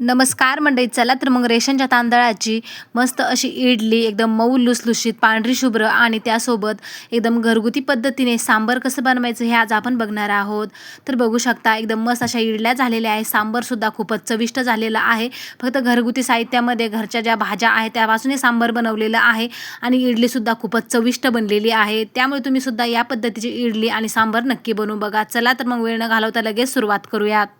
नमस्कार मंडळी चला तर मग रेशनच्या तांदळाची मस्त अशी इडली एकदम मऊ लुसलुशीत पांढरी शुभ्र आणि त्यासोबत एकदम घरगुती पद्धतीने सांबर कसं बनवायचं हे आज आपण बघणार आहोत. तर बघू शकता एकदम मस्त अशा इडल्या झालेल्या आहे सांबरसुद्धा खूपच चविष्ट झालेलं आहे. फक्त घरगुती साहित्यामध्ये घरच्या ज्या भाज्या आहेत त्यापासून हे सांबर बनवलेलं आहे आणि इडलीसुद्धा खूपच चविष्ट बनलेली आहे. त्यामुळे तुम्ही सुद्धा या पद्धतीची इडली आणि सांबर नक्की बनवू बघा. चला तर मग वेळ न घालवता लगेच सुरुवात करूयात.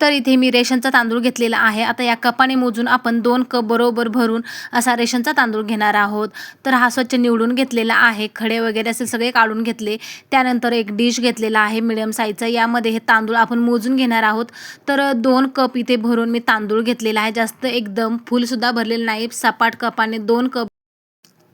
तर इथे मी रेशनचा तांदूळ घेतलेला आहे. आता या कपाने मोजून आपण दोन कप बरोबर भरून असा रेशनचा तांदूळ घेणार आहोत. तर हा स्वच्छ निवडून घेतलेला आहे. खडे वगैरे असे सगळे काढून घेतले. त्यानंतर एक डिश घेतलेला आहे मिडियम साईजचा. यामध्ये हे तांदूळ आपण मोजून घेणार आहोत. तर दोन कप इथे भरून मी तांदूळ घेतलेला आहे. जास्त एकदम फुलसुद्धा भरलेलं नाही. सपाट कपाने दोन कप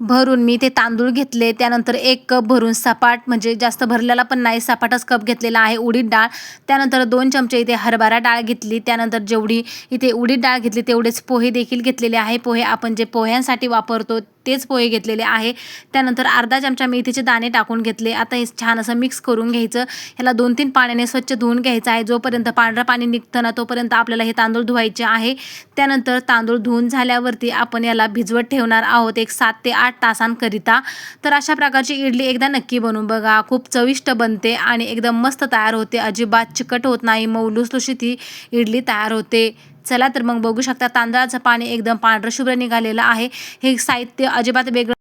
भरून मी ते तांदूळ घेतले त्यानंतर एक कप भरून सपाट म्हणजे जास्त भरलेला पण नाही सपाटच कप घेतलेला आहे उडीद डाळ. त्यानंतर दोन चमचे इथे हरभरा डाळ घेतली त्यानंतर जेवढी इथे उडीद डाळ घेतली तेवढेच पोहे देखील घेतलेले आहे. पोहे आपण जे पोह्यांसाठी वापरतो तेच पोहे घेतलेले आहे. त्यानंतर अर्धा चमचा मेथीचे दाणे टाकून घेतले. आता हे छान असं मिक्स करून घ्यायचं. ह्याला दोन तीन पाण्याने स्वच्छ धुवून घ्यायचं आहे. जोपर्यंत पांढरं पाणी निघतं ना तोपर्यंत आपल्याला हे तांदूळ धुवायचे आहे. त्यानंतर तांदूळ धुवून झाल्यावरती आपण याला भिजवत ठेवणार आहोत एक सात ते आठ तासांकरिता. तर अशा प्रकारची इडली एकदा नक्की बनवून बघा. खूप चविष्ट बनते आणि एकदम मस्त तयार होते. अजिबात चिकट होत नाही. मऊ लुसलुशीत ही इडली तयार होते. चला तर मग बघू शकता तांदळाचं पाणी एकदम पांढरं शुभ्र निघालेलं आहे. हे साहित्य अजिबात वेगळं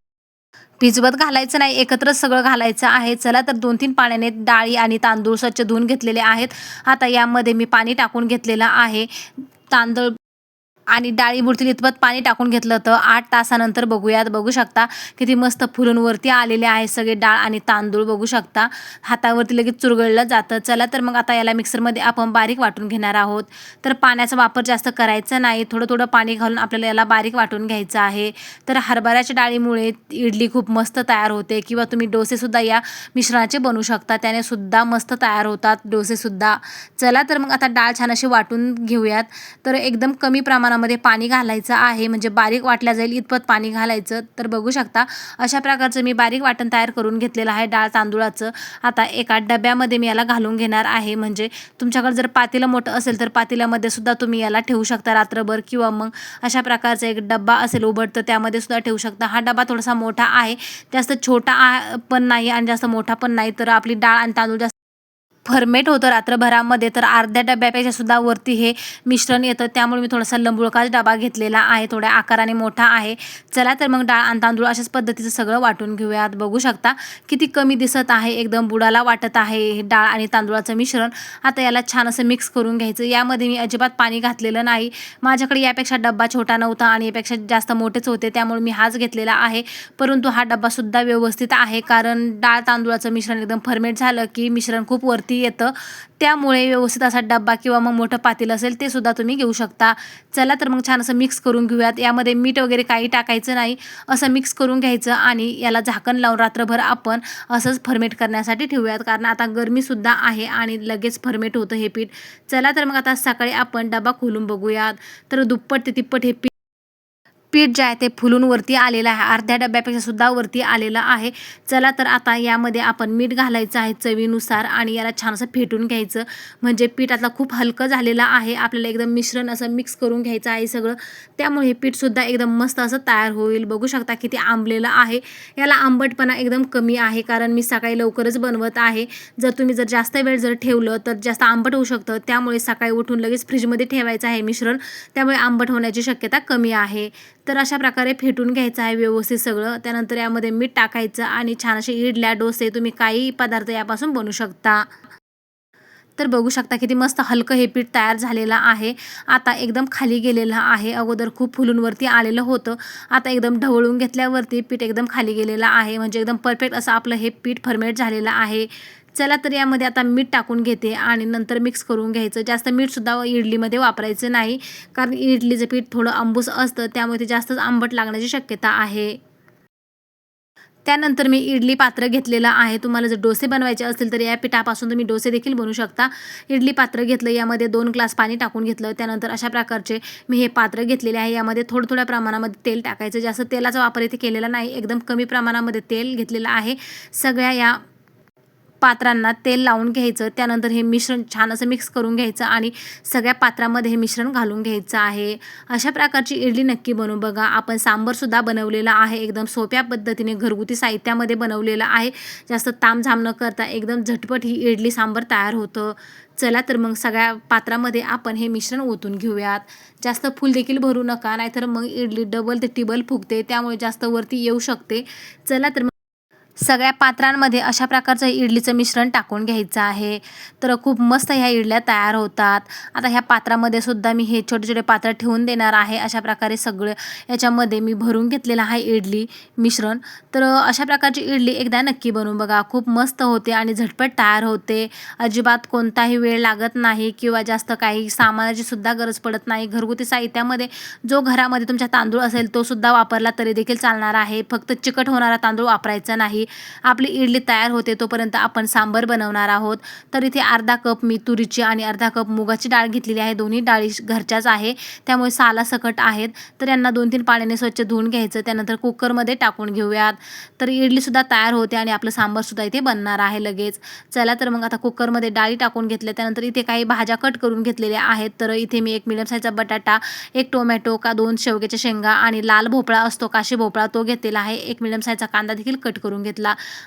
भिजवत घालायचं नाही एकत्रच सगळं घालायचं आहे. चला तर दोन तीन पाण्याने डाळी आणि तांदूळ स्वच्छ धुवून घेतलेले आहेत. आता यामध्ये मी पाणी टाकून घेतलेलं आहे. तांदूळ आणि डाळीबुडतील इतपत पाणी टाकून घेतलं होतं. आठ तासानंतर बघूयात. बघू शकता किती मस्त फुलून आलेले आहे सगळे डाळ आणि तांदूळ. बघू शकता. हातावरती लगेच चुरगळलं जातं. चला तर मग आता याला मिक्सरमध्ये आपण बारीक वाटून घेणार आहोत. तर पाण्याचा वापर जास्त करायचा नाही. थोडं थोडं पाणी घालून आपल्याला याला बारीक वाटून घ्यायचं आहे. तर हरभऱ्याच्या डाळीमुळे इडली खूप मस्त तयार होते किंवा तुम्ही डोसेसुद्धा या मिश्रणाचे बनवू शकता. त्याने सुद्धा मस्त तयार होतात डोसेसुद्धा. चला तर मग आता डाळ छान अशी वाटून घेऊयात. तर एकदम कमी प्रमाणात प्रमाणामध्ये पाणी घालायचं आहे म्हणजे बारीक वाटल्या जाईल इतपत पाणी घालायचं. तर बघू शकता अशा प्रकारचं मी बारीक वाटण तयार करून घेतलेलं आहे डाळ तांदूळाचं. आता एका डब्यामध्ये मी याला घालून घेणार आहे. म्हणजे तुमच्याकडे जर पातेलं मोठं असेल तर पातेल्यामध्ये सुद्धा तुम्ही याला ठेवू शकता रात्रभर किंवा मग अशा प्रकारचा एक डब्बा असेल उबड तर त्यामध्ये सुद्धा ठेवू शकता. हा डबा थोडासा मोठा आहे. जास्त छोटा पण नाही आणि जास्त मोठा पण नाही. तर आपली डाळ आणि तांदूळ जास्त फर्मेट होतं रात्रभरामध्ये तर अर्ध्या डब्यापेक्षा सुद्धा वरती हे मिश्रण येतं. त्यामुळे मी थोडासा लंबुळकाच डबा घेतलेला आहे. थोड्या आकाराने मोठा आहे. चला तर मग डाळ आणि तांदूळ अशाच पद्धतीचं सगळं वाटून घेऊयात. बघू शकता किती कमी दिसत आहे. एकदम बुडाला वाटत आहे हे डाळ आणि तांदूळाचं मिश्रण. आता याला छान असं मिक्स करून घ्यायचं. यामध्ये मी अजिबात पाणी घातलेलं नाही. माझ्याकडे यापेक्षा डब्बा छोटा नव्हता आणि यापेक्षा जास्त मोठेच होते. त्यामुळे मी हाच घेतलेला आहे. परंतु हा डब्बासुद्धा व्यवस्थित आहे. कारण डाळ तांदूळाचं मिश्रण एकदम फर्मेट झालं की मिश्रण खूप वरती येतं. त्यामुळे व्यवस्थित असा डब्बा किंवा मग मोठं पातील असेल ते सुद्धा तुम्ही घेऊ शकता. चला तर मग छान असं मिक्स करून घेऊयात. यामध्ये मीठ वगैरे काही टाकायचं नाही. असं मिक्स करून घ्यायचं आणि याला झाकण लावून रात्रभर आपण असंच फर्मेट करण्यासाठी ठेवूयात. कारण आता गरमीसुद्धा आहे आणि लगेच फर्मेट होतं हे पीठ. चला तर मग आता सकाळी आपण डबा खोलून बघूयात. तर दुप्पट ते तिप्पट हे पीठ पीठ जे आहे ते फुलून वरती आलेलं आहे. अर्ध्या डब्यापेक्षा सुद्धा वरती आलेलं आहे. चला तर आता यामध्ये आपण मीठ घालायचं आहे चवीनुसार आणि याला छान असं फेटून घ्यायचं. म्हणजे पीठ आता खूप हलकं झालेलं आहे. आपल्याला एकदम मिश्रण असं मिक्स करून घ्यायचं आहे सगळं. त्यामुळे हे पीठसुद्धा एकदम मस्त असं तयार होईल. बघू शकता किती आंबलेलं आहे. याला आंबटपणा एकदम कमी आहे कारण मी सकाळी लवकरच बनवत आहे. जर तुम्ही जर जास्त वेळ जर ठेवलं तर जास्त आंबट होऊ शकतं. त्यामुळे सकाळी उठून लगेच फ्रीजमध्ये ठेवायचं आहे मिश्रण. त्यामुळे आंबट होण्याची शक्यता कमी आहे. तर अशा प्रकारे फेटून घ्यायचं आहे व्यवस्थित सगळं. त्यानंतर यामध्ये मीठ टाकायचं आणि छान असे इडल्या डोसे तुम्ही काही पदार्थ यापासून बनवू शकता. तर बघू शकता किती मस्त हलकं हे पीठ तयार झालेलं आहे. आता एकदम खाली गेलेलं आहे. अगोदर खूप फुलूनवरती आलेलं होतं. आता एकदम ढवळून घेतल्यावरती पीठ एकदम खाली गेलेलं आहे. म्हणजे एकदम परफेक्ट असं आपलं हे पीठ फर्मेट झालेलं आहे. चला तर यामध्ये आता मीठ टाकून घेते आणि नंतर मिक्स करून घ्यायचं. जास्त मीठसुद्धा इडलीमध्ये वापरायचं नाही कारण इडलीचं पीठ थोडं आंबूस असतं त्यामुळे ते जास्तच आंबट लागण्याची शक्यता आहे. त्यानंतर मी इडली पात्र घेतलेलं आहे. तुम्हाला जर डोसे बनवायचे असतील तर या पिठापासून तुम्ही डोसे देखील बनवू शकता. इडली पात्र घेतलं यामध्ये दोन ग्लास पाणी टाकून घेतलं. त्यानंतर अशा प्रकारचे मी हे पात्र घेतलेले आहे. यामध्ये थोडं थोड्या प्रमाणामध्ये तेल टाकायचं. जास्त तेलाचा वापर इथे केलेला नाही. एकदम कमी प्रमाणामध्ये तेल घेतलेलं आहे. सगळ्या या पात्रांना तेल लावून घ्यायचं त्यानंतर हे मिश्रण छान असं मिक्स करून घ्यायचं आणि सगळ्या पात्रामध्ये हे मिश्रण घालून घ्यायचं आहे. अशा प्रकारची इडली नक्की बनवू बघा. आपण सांबरसुद्धा बनवलेला आहे एकदम सोप्या पद्धतीने घरगुती साहित्यामध्ये बनवलेलं आहे. जास्त तामझाम न करता एकदम झटपट ही इडली सांबर तयार होतं. चला तर मग सगळ्या पात्रामध्ये आपण हे मिश्रण ओतून घेऊयात. जास्त फुल देखील भरू नका नाहीतर मग इडली डबल ते टिबल फुगते त्यामुळे जास्त वरती येऊ शकते. चला तर मग सगळ्या पात्रांमध्ये अशा प्रकारचं इडलीचं मिश्रण टाकून घ्यायचं आहे. तर खूप मस्त ह्या इडल्या तयार होतात. आता ह्या पात्रामध्ये सुद्धा मी हे छोटे छोटे पात्र ठेवून देणार आहे. अशा प्रकारे सगळं याच्यामध्ये मी भरून घेतलेलं आहे इडली मिश्रण. तर अशा प्रकारची इडली एकदा नक्की बनवून बघा. खूप मस्त होते आणि झटपट तयार होते. अजिबात कोणताही वेळ लागत नाही किंवा जास्त काही सामानाची सुद्धा गरज पडत नाही. घरगुती साहित्यामध्ये जो घरामध्ये तुमचा तांदूळ असेल तो सुद्धा वापरला तरी देखील चालणार आहे. फक्त चिकट होणारा तांदूळ वापरायचा नाही. आपली इडली तयार होते तोपर्यंत आपण सांबर बनवणार आहोत. तर इथे अर्धा कप मी तुरीची आणि अर्धा कप मुगाची डाळ घेतलेली आहे. दोन्ही डाळी घरच्याच आहे. त्यामुळे साला सकट आहेत. तर यांना दोन तीन पाण्याने स्वच्छ धुवून घ्यायचं. त्यानंतर कुकरमध्ये टाकून घेऊयात. तर इडलीसुद्धा तयार होते आणि आपलं सांबारसुद्धा इथे बनणार आहे लगेच. चला तर मग आता कुकरमध्ये डाळी टाकून घेतल्या. त्यानंतर इथे काही भाज्या कट करून घेतलेल्या आहेत. तर इथे मी एक मिडियम साईजचा बटाटा एक टोमॅटो का दोन शेवग्याच्या शेंगा आणि लाल भोपळा असतो काशी भोपळा तो घेतलेला आहे. एक मिडियम साईजचा कांदा देखील कट करून घेतला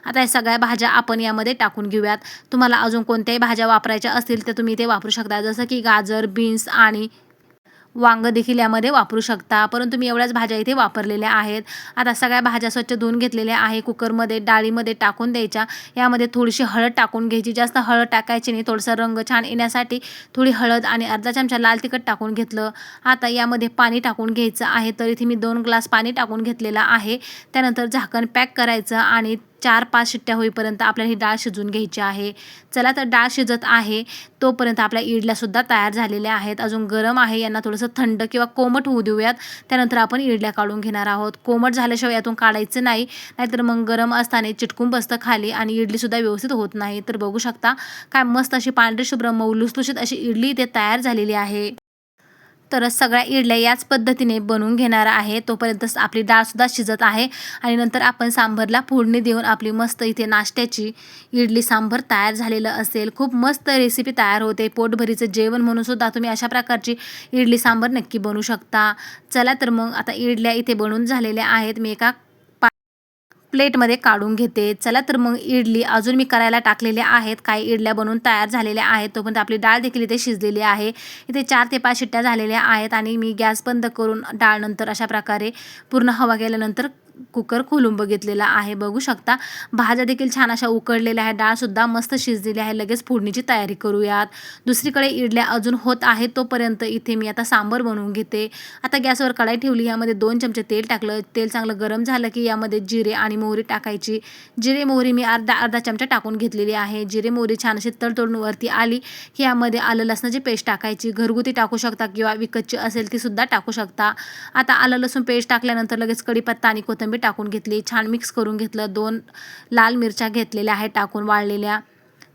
आता या सगळ्या भाज्या आपण यामध्ये टाकून घेऊयात. तुम्हाला अजून कोणत्याही भाज्या वापरायच्या असतील तर तुम्ही ते वापरू शकता. जसं की गाजर बीन्स आणि वांगं देखील यामध्ये वापरू शकता. परंतु मी एवढ्याच भाज्या इथे वापरलेल्या आहेत. आता सगळ्या भाज्या स्वच्छ धुवून घेतलेल्या आहे. कुकरमध्ये डाळीमध्ये टाकून द्यायच्या. यामध्ये थोडीशी हळद टाकून घ्यायची. जास्त हळद टाकायची नाही. थोडंसं रंग छान येण्यासाठी थोडी हळद आणि अर्धा चमचा लाल तिखट टाकून घेतलं. आता यामध्ये पाणी टाकून घ्यायचं आहे. तर इथे मी दोन ग्लास पाणी टाकून घेतलेलं आहे. त्यानंतर झाकण पॅक करायचं आणि चार पाच शिट्ट्या होईपर्यंत आपल्याला ही डाळ शिजवून घ्यायची आहे. चला तर डाळ शिजत आहे तोपर्यंत आपल्या इडल्यासुद्धा तयार झालेल्या आहेत. अजून गरम आहे यांना थोडंसं थंड किंवा कोमट होऊ देऊयात. त्यानंतर आपण इडल्या काढून घेणार आहोत. कोमट झाल्याशिवाय यातून काढायचं नाही नाहीतर मग गरम असताना चिटकून बसतं खाली आणि इडलीसुद्धा व्यवस्थित होत नाही. तर बघू शकता काय मस्त अशी पांढरी शुभ्र मऊ लुसलुशीत अशी इडली इथे तयार झालेली आहे. तर सगळ्या इडल्या याच पद्धतीने बनवून घेणार आहे. तोपर्यंत आपली डाळसुद्धा शिजत आहे. आणि नंतर आपण सांभरला फोडणी देऊन आपली मस्त इथे नाश्त्याची इडली सांबर तयार झालेलं असेल. खूप मस्त रेसिपी तयार होते. पोटभरीचं जेवण म्हणून सुद्धा तुम्ही अशा प्रकारची इडली सांबर नक्की बनवू शकता. चला तर मग आता इडल्या इथे बनवून झालेल्या आहेत. मी एका प्लेटमध्ये काढून घेते. चला तर मग इडली अजून मी करायला टाकलेल्या आहेत. काही इडल्या बनवून तयार झालेल्या आहेत. तोपर्यंत आपली डाळ देखील इथे शिजलेली आहे. इथे चार ते पाच शिट्ट्या झालेल्या आहेत आणि मी गॅस बंद करून डाळ नंतर अशा प्रकारे पूर्ण हवा गेल्यानंतर कुकर खोलून बघितलेला आहे. बघू शकता भाज्या देखील छान अशा उकडलेल्या आहे डाळसुद्धा मस्त शिजलेली आहे. लगेच फोडणीची तयारी करूयात. दुसरीकडे इडल्या अजून होत आहेत तोपर्यंत इथे मी आता सांबर बनवून घेते. आता गॅसवर कढाई ठेवली. यामध्ये दोन चमचे तेल टाकलं. तेल चांगलं गरम झालं की यामध्ये जिरे आणि मोहरी टाकायची. जिरे मोहरी मी अर्धा अर्धा चमचा टाकून घेतलेली आहे. जिरे मोहरी छान अशी तडतडून वरती आली. की यामध्ये आलं लसणाची पेस्ट टाकायची. घरगुती टाकू शकता किंवा विकतची असेल ती सुद्धा टाकू शकता. आता आलं लसूण पेस्ट टाकल्यानंतर लगेच कढीपत्ता आणि कोथिंबीर टाकून घेतली. छान मिक्स करून घेतलं. दोन लाल मिरच्या घेतलेल्या आहेत टाकून वाळलेल्या.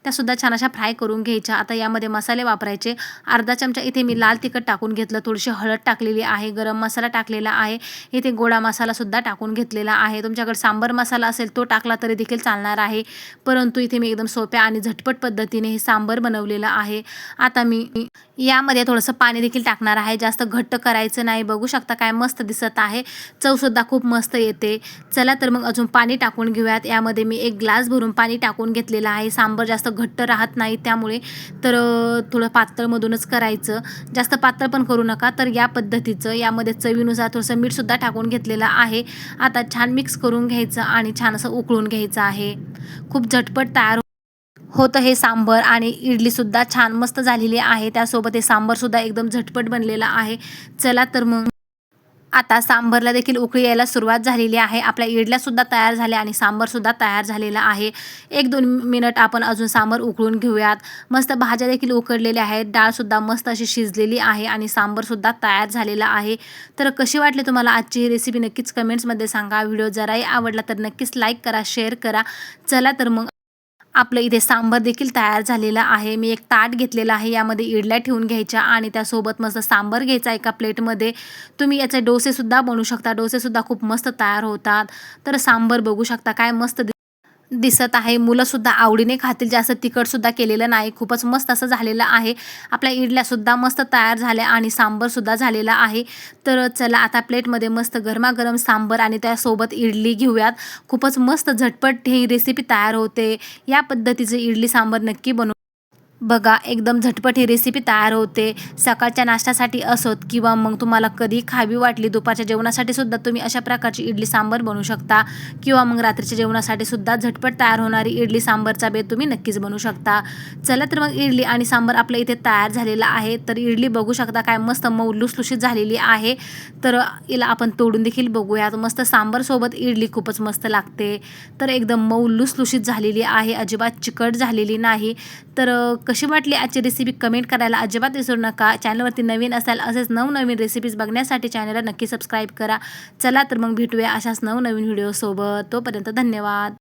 त्यासुद्धा छान अशा फ्राय करून घ्यायच्या. आता यामध्ये मसाले वापरायचे. अर्धा चमचा इथे मी लाल तिखट टाकून घेतलं. थोडीशी हळद टाकलेली आहे. गरम मसाला टाकलेला आहे. इथे गोडा मसालासुद्धा टाकून घेतलेला आहे. तुमच्याकडे सांबर मसाला असेल तो टाकला तरी देखील चालणार आहे. परंतु इथे मी एकदम सोप्या आणि झटपट पद्धतीने हे सांबर बनवलेलं आहे. आता मी यामध्ये थोडंसं पाणी देखील टाकणार आहे. जास्त घट्ट करायचं नाही. बघू शकता काय मस्त दिसत आहे. चवसुद्धा खूप मस्त येते. चला तर मग अजून पाणी टाकून घेऊयात. यामध्ये मी एक ग्लास भरून पाणी टाकून घेतलेलं आहे. सांबर जास्त घट्ट राहत नाही त्यामुळे तर थोडं पातळमधूनच करायचं. जास्त पातळ पण करू नका. तर या पद्धतीचं यामध्ये चवीनुसार थोडंसं मीठसुद्धा टाकून घेतलेलं आहे. आता छान मिक्स करून घ्यायचं आणि छान असं उकळून घ्यायचं आहे. खूप झटपट तयार होतं हे सांबर आणि इडलीसुद्धा छान मस्त झालेली आहे. त्यासोबत हे सांबरसुद्धा एकदम झटपट बनलेलं आहे. चला तर मग आता सांबरला देखील उकळी यायला सुरुवात झालेली आहे. आपल्या इडल्यासुद्धा तयार झाल्या आणि सांबरसुद्धा तयार झालेला आहे. एक दोन मिनट आपण अजून सांबर उकळून घेऊयात. मस्त भाज्या देखील उकडलेल्या आहेत. डाळसुद्धा मस्त अशी शिजलेली आहे आणि सांबरसुद्धा तयार झालेला आहे. तर कशी वाटली तुम्हाला आजची रेसिपी नक्कीच कमेंट्समध्ये सांगा. व्हिडिओ जराही आवडला तर नक्कीच लाईक करा शेअर करा. चला तर मग आपलं इथे सांबर देखील तयार झालेलं आहे. मी एक ताट घेतलेलं आहे. यामध्ये इडल्या ठेवून घ्यायच्या आणि त्यासोबत मस्त सांबर घ्यायचा एका प्लेटमध्ये. तुम्ही याचे डोसेसुद्धा बनवू शकता. डोसेसुद्धा खूप मस्त तयार होतात. तर सांबर बघू शकता. काय मस्त दिसत आहे. मुलंसुद्धा आवडीने खातील. जास्त तिखटसुद्धा केलेलं नाही. खूपच मस्त असं झालेलं आहे. आपल्या इडल्यासुद्धा मस्त तयार झाल्या आणि सांबरसुद्धा झालेला आहे. तर चला आता प्लेटमध्ये मस्त गरमागरम सांबर आणि त्यासोबत इडली घेऊयात. खूपच मस्त झटपट ही रेसिपी तयार होते. या पद्धतीचे इडली सांबर नक्की बनवून बघा एकदम झटपट ही रेसिपी तयार होते. सकाळच्या नाश्त्यासाठी असोत किंवा मग तुम्हाला कधी खावी वाटली दुपारच्या जेवणासाठी सुद्धा तुम्ही अशा प्रकारची इडली सांबर बनवू शकता. किंवा मग रात्रीच्या जेवणासाठी सुद्धा झटपट तयार होणारी इडली सांबरचा बेत तुम्ही नक्कीच बनवू शकता. चला तर मग इडली आणि सांबर आपल्या इथे तयार झालेला आहे. तर इडली बघू शकता काय मस्त मऊ लुसलुशीत झालेली आहे. तर हिला आपण तोडून देखील बघूयात. मस्त सांबरसोबत इडली खूपच मस्त लागते. तर एकदम मऊ लुसलुशीत झालेली आहे. अजिबात चिकट झालेली नाही. तर कशी वाटली आजची रेसिपी कमेंट करायला अजिबात विसरू नका. चॅनलवरती नवीन असाल असेच नवनवीन रेसिपीज बघण्यासाठी चॅनलला नक्की सबस्क्राईब करा. चला तर मग भेटूया अशाच नवनवीन व्हिडिओसोबत तोपर्यंत धन्यवाद.